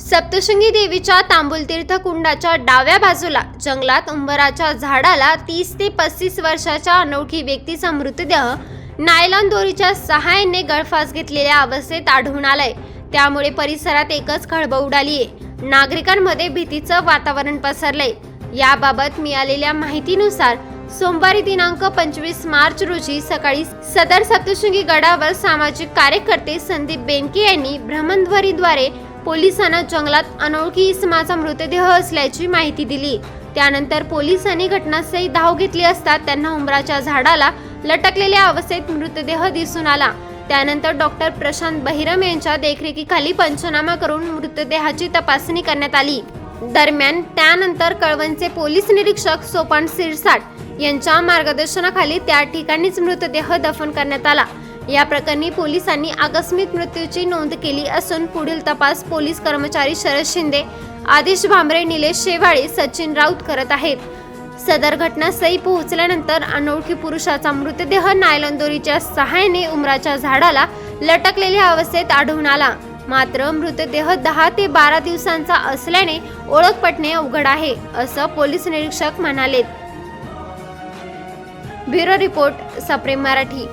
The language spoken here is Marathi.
सप्तशृंगी देवीच्या तांबूल तीर्थकुंडाच्या डाव्या बाजूला जंगलात उंबराच्या झाडाला तीस ते पस्तीस वर्षाच्या अनोळखी व्यक्तीचा मृतदेह नायलॉन दोरीच्या सहाय्याने गळफास घेतलेल्या अवस्थेत आढळून आलाय. त्यामुळे परिसरात एकच खळबळ उडालीये. नागरिकांमध्ये भीतीचं वातावरण पसरलंय. याबाबत मिळालेल्या माहितीनुसार सोमवारी दिनांक पंचवीस मार्च रोजी सकाळी सदर सप्तशृंगी गडावर सामाजिक कार्यकर्ते संदीप बेनके यांनी भ्रमणध्वरीद्वारे पोलिसांना जंगलात अनोळखी इसमाचा मृतदेह असल्याची माहिती दिली. त्यानंतर पोलिसांनी घटनास्थळी धाव घेतली असता त्यांना उंबराच्या झाडाला लटकलेल्या अवस्थेत मृतदेह दिसून आला. त्यानंतर डॉक्टर प्रशांत बहिरम यांच्या देखरेखीखाली पंचनामा करून मृतदेहाची तपासणी करण्यात आली. दरम्यान त्यानंतर कळवणचे पोलीस निरीक्षक सोपान सिरसाट यांच्या मार्गदर्शनाखाली त्या ठिकाणीच मृतदेह दफन करण्यात आला. या प्रकरणी पोलिसांनी आकस्मिक मृत्यूची नोंद केली असून पुढील तपास पोलीस कर्मचारी शरद शिंदे आदेश भांबरे निलेश शेवाळे सचिन राऊत करत आहेत. सदर घटनास्थळी पोहोचल्यानंतर अनोळखी पुरुषाचा मृतदेह नायलॉन दोरीच्या सहाय्याने उमराच्या झाडाला लटकलेल्या अवस्थेत आढळून आला. मात्र मृतदेह दहा ते बारा दिवसांचा असल्याने ओळख पटणे अवघड आहे असं पोलीस निरीक्षक म्हणालेत. ब्युरो रिपोर्ट सप्रेम मराठी.